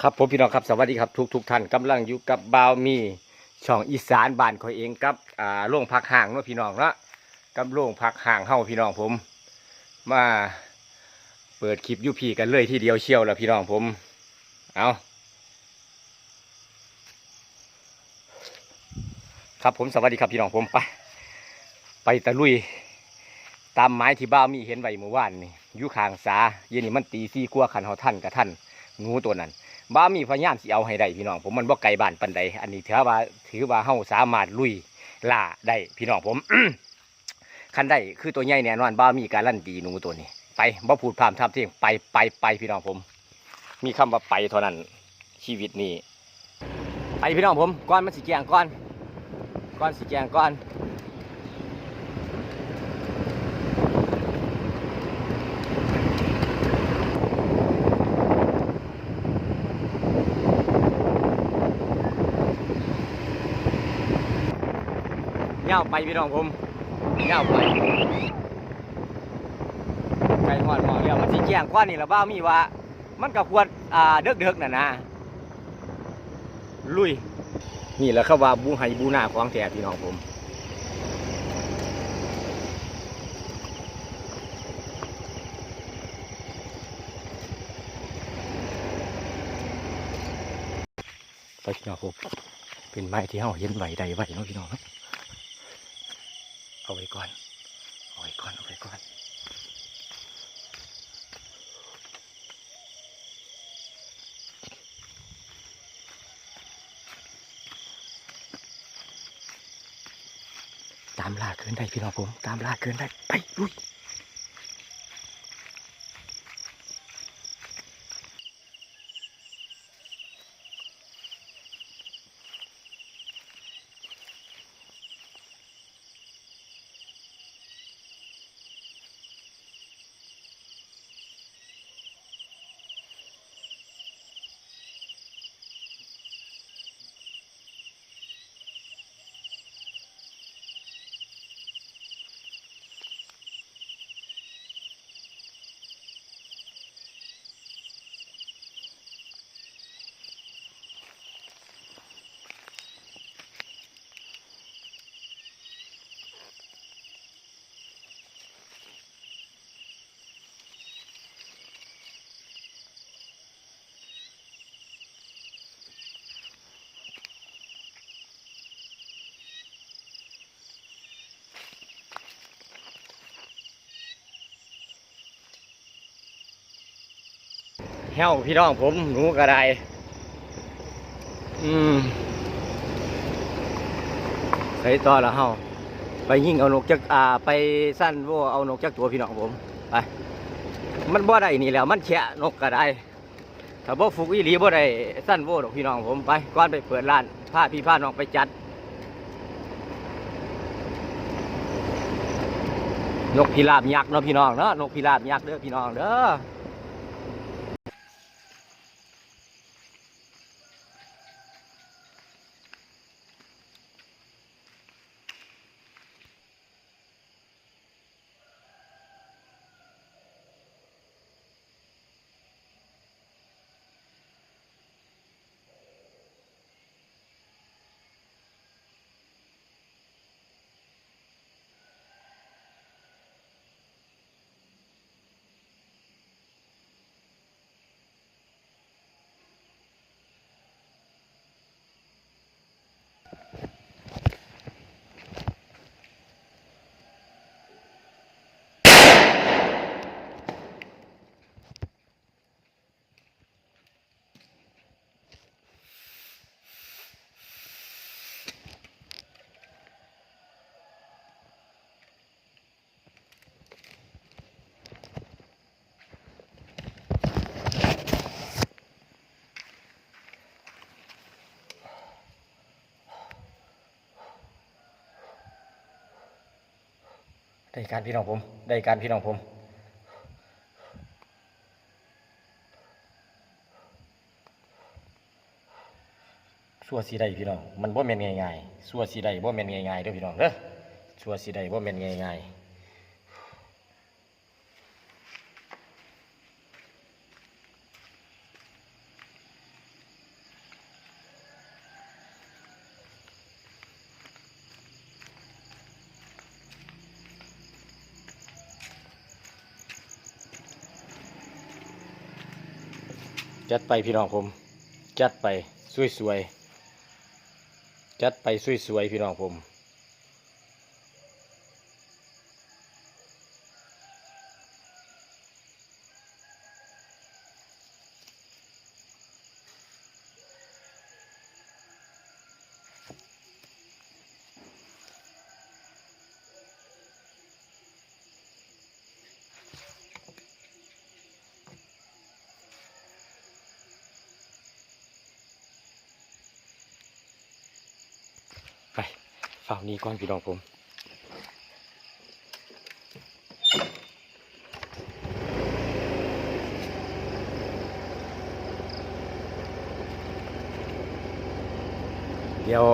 ครับผมพี่น้องครับสวัสดีครับทุกทุกท่านกำลังอยู่กับบาวมีช่องอีสานบ้านข่อยเองกับอ่าโรงพักห่างเนาะพี่น้องเนาะกับโรงพักห่างเฮาพี่น้องผม มาเปิดคลิปยูพีกันเลยทีเดียวเชี่ยวแล้วพี่น้องผม เอาครับผมสวัสดีครับพี่น้องผมไปไปตะลุย ตามไม้ที่บ้าวมีเห็นไว้เมื่อวานนี่อยู่ข้างสาเย็นนี่มันตีซี่กลัวขันเฮาท่านกับท่านงูตัวนั้น บ้ามีพยายามสิเอาให้ได้พี่น้องผมมันบ่ไกลบ้านปันใดอันนี้ถือว่าถือว่าเฮาสามารถลุยล่าได้พี่น้องผมคันได้คือตัวใหญ่แน่นอนบ้ามีการลั่นตีหนูตัวนี้ ไปบ่พูดพร่ำทำเที่ยงไปไปไปพี่น้องผม มีคำว่าไปเท่านั้นชีวิตนี้ไปพี่น้องผมก้อนมันสิแจงก้อนก้อนสิแจงก้อน เงาไปพี่น้องผมเงาไปไก่หอดหมอเรียวมันสิแจงก้อนนี่ละบ้ามีว่า มันก็ควรอ่าเด็กๆน่ะนะลุย นี่แหละเขาว่าบูไฮบูนาของแท้พี่น้องผมไปพี่น้องผมเป็นไม้ที่เราเห็นไหวใดไหวเนาะพี่น้องเนาะเอาไว้ ก่อนเอาไว้ก่อนเอาไว้ก่อนตามล่าเกินได้พี่น้องผม ตามล่าเกินได้ไปลุย เฮ้าพี่น้องผมหนูกระไดอืมไปต่อแล้วเฮาไปยิงเอานกจักอ่า ไปสั้นโวเอานกจักตัวพี่น้องผมไปมันบ่ได้นี่แล้วมันแฉะนกกระไดถ้าบ่ฝึกอีหลีบ่ได้สั้นโวดอกพี่น้องผมไปก่อนไปเปิดร้านพาพี่พาน้องไปจัด นกพิราบยักษ์เนาะพี่น้องเนาะนกพิราบยักษ์เด้อพี่น้องเด้อ ได้การพี่น้องผม ได้การพี่น้องผม สัวสีได้พี่น้อง มันบ่แม่นง่ายๆสัวสีได้บ่แม่นง่ายๆเด้อพี่น้องเด้อสัวสีได้บ่แม่นง่ายๆ จัดไปพี่น้องผม จัดไปสวยๆจัดไปสวยๆพี่น้องผม ไป ฝั่งนี้ก่อนพี่น้องผมเดี๋ยว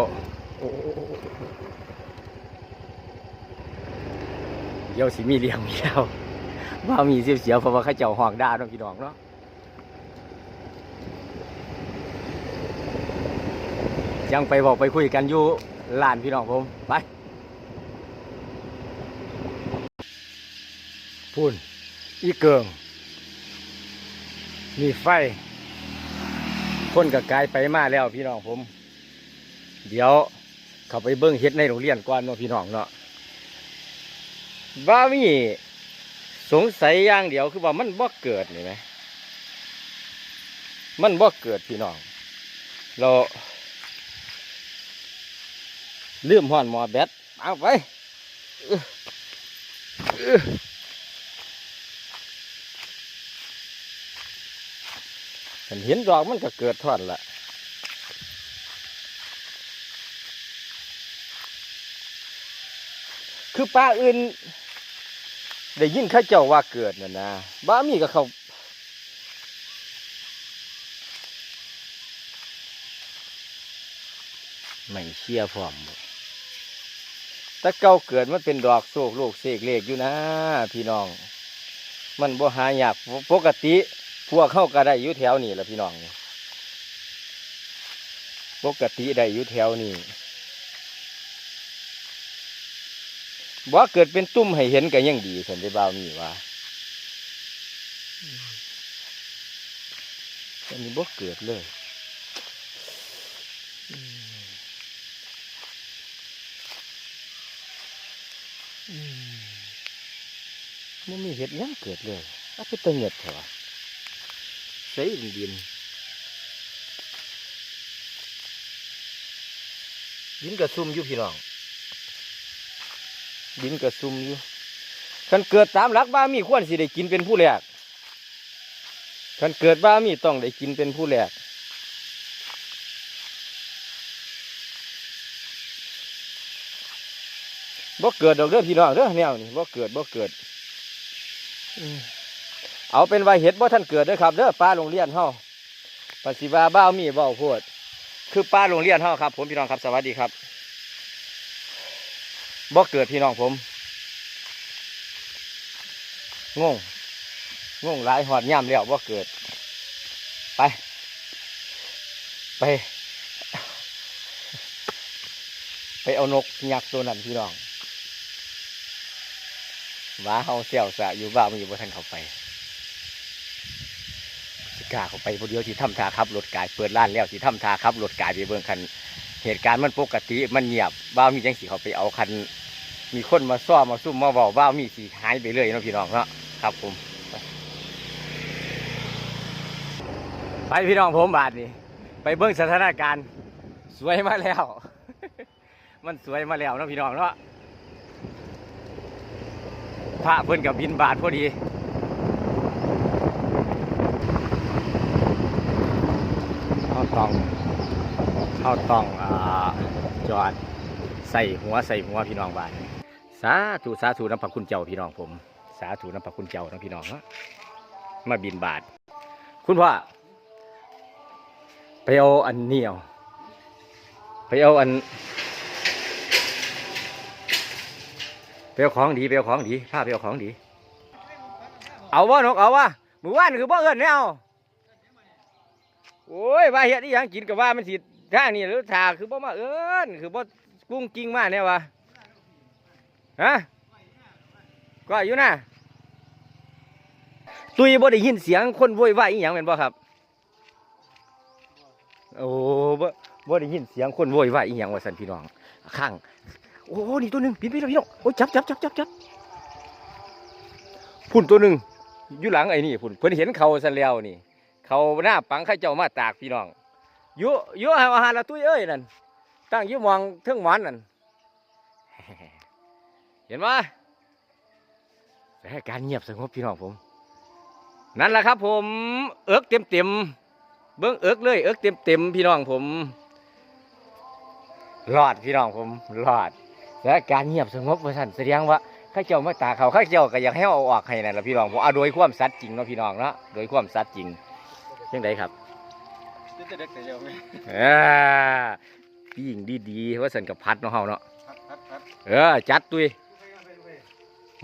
เดี๋ยวสิมีเลี้ยงมีแล้วว่ามีเสียวเสียวเพราะว่าข้าเจ้าหองด่าเนาะพี่น้องเนาะยังไปบอกไปคุยกันอยู่ ลานพี่น้องผม ไปพูนอีเกิง มีไฟคนกับกายไปมาแล้วพี่น้องผม เดี๋ยวเขาไปเบิ้งเฮ็ดในโรงเรียนก่อนเนาะพี่น้องเนาะว่ามีสงสัยอย่างเดียวคือว่ามันบ่เกิดนี่ไหมมันบ่เกิดพี่น้อง เรา ลืมห่อนหมอแบตเอาไปเห็นเห็นดอกมันก็เกิดทอดละคือป้าอื่น ได้ยินข้าเจ้าว่าเกิดน่ะนะบ้ามีก็เขาไม่เชื่อพร้อม บ่แต่เก่าเกิดมันเป็นดอกโศกโลกเสกเลขอยู่นะพี่น้อง มันบ่หายากปกติ พวกเข้าก็ได้อยู่แถวนี้แหละพี่น้องปกติได้อยู่แถวนี้บ่เกิดเป็นตุ่มให้เห็นก็ยังดีสันได้บ่าวมีว่าอันนี้บ่เกิดเลยอืมอืม มันมีเห็ดยังเกิดเลยอาไปตังเงียบเถอะใส่ดินดินดินกระซุ่มอยู่พี่น้อง ดินกระซุ่มอยู่คันเกิดตามหลักบ้ามีควรสิได้กินเป็นผู้แรกคันเกิดบ้ามีต้องได้กินเป็นผู้แรกบ่เกิดดอกเด้อพี่น้องเด้อแนวนี่บ่เกิดบ่เกิด เอาเป็นว่าเห็ดบ่ท่านเกิดด้อครับเด้อป้าโรงเรียนเฮาปฏิวาบ้ามีบ้าโพดคือป้าโรงเรียนเฮาครับ ผมพี่น้องครับสวัสดีครับบ่เกิดพี่น้องผมงงงงหลายหอดย่ำแล้วว่เกิด ไป ไป ไปเอานกยักษ์ตัวนั้นพี่น้อง ว้าเฮาเสี่ยวสะอยู่บ้ามันอยู่บนทันเขาไปสิกล้าเขาไปพอเดียวที่ทำทาขับรถกายเปิดร้านแล้วที่ทำทาขับรถกายไปเบิ่งคันเหตุการณ์มันปกติมันเงียบบ้ามีจังสีเขาไปเอาคัน มีคนมาซ้อมมาซุ่มมาบอกว่ามีสีหายไปเลยเนาะพี่น้องเนาะครับผมไปพี่น้องผมบาทนี่ไปเบิ้องสถานการณ์ สวยมาแล้ว มันสวยมาแล้วเนาะพี่น้องเนาะ ระเพิ่นกับบินบาทพอดีเข้าต้องเข้าต้องอ่าจอดใส่หัวใส่หัวพี่น้องบานสาธุสาธุน้ำพระคุณเจ้าพี่น้องผม สาธุน้ำพระคุณเจ้าน้องพี่น้องมาบินบาท คุณพ่อไปเอาอันเหนียวไปเอาอัน ไปเอาของดีไปเอาของดีพาไปเอาของดี เอาว่านกเอาว่ามือว่านคือบ่เอิญเนี่ยเอาโอ้ยว่าเฮ็ดอีหยังกินกับว่ามันสิทางนี้หรือทาคือบ่มาเอิญคือบ่กุ้งกิ้งมาเนี่ยวะฮะก็อยู่นะตุยบ่ได้ยินเสียงคนโวยวายอีหยังเป็นบ่ครับโอ้บ่บ่ได้ยินเสียงคนโวยวายอีหยังว่าซั่นพี่น้องข้าง โอ้นี่ตัวหนึ่งบินไปแล้วพี่น้องโอ้ยจับจับจับจับจับพุ่นตัวหนึ่งอยู่หลังไอ้นี่พุ่นเพิ่นเห็นเขาซะแล้วนี่ เขาหน้าปังข้าเจ้ามาตากพี่น้องยู่อยู่หาอาหารละตุ้ยเอ้ยนั่นตั้งยู่มองเทิงหวานนั่นเห็นไหมสถานการเงียบสงบพี่น้องผม นั่นแหละครับ ผมเอิกเต็มเต็มเบิ้องเอิกเลย เอิกเต็มเต็มพี่น้องผมรอดพี่น้องผมรอด สถานการณ์เงียบสงบว่าท่านแสดงว่าข้าเจ้ามาตากเขาข้าเจ้าก็อยากให้เอาออกให้นั่นแหละพี่น้องผมเอาโดยความสัตย์จริงเนาะพี่น้องเนาะโดยความสัตย์จริงยังไงครับจะเด็กแต่เดียวไหมอ่าพี่หญิงดีๆว่าสันกับพัดเนาะเฮาเนาะพัดพัดพัดเออจัดตุย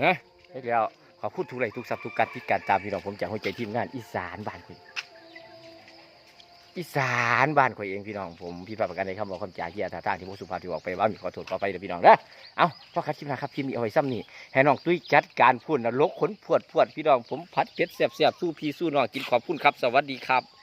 ฮะเฮ็ดแล้วขอพูดทุกไรทุกสับทุกการที่การตามพี่น้องผมจากหัวใจทีมงานอีสานบ้านคุย อีสานบ้านข่อยเองพี่น้องผมพี่ประกันในคำบอกคำจ่าเฮียท่าทางที่พวกสุภาพที่บอกไปว่ามีขอโทษขอไปเดี๋ยวพี่น้องเด้อเอาพ่อคัดคลิปนะครับคลิปมีเอาไว้ซ้ำนี่ให้น้องตุ้ยจัดการพูดนรกขนพวดพวดพี่น้องผมพัดเพชรเสียบๆสู้พี่สู้น้องกินขอบคุณครับ สวัสดีครับ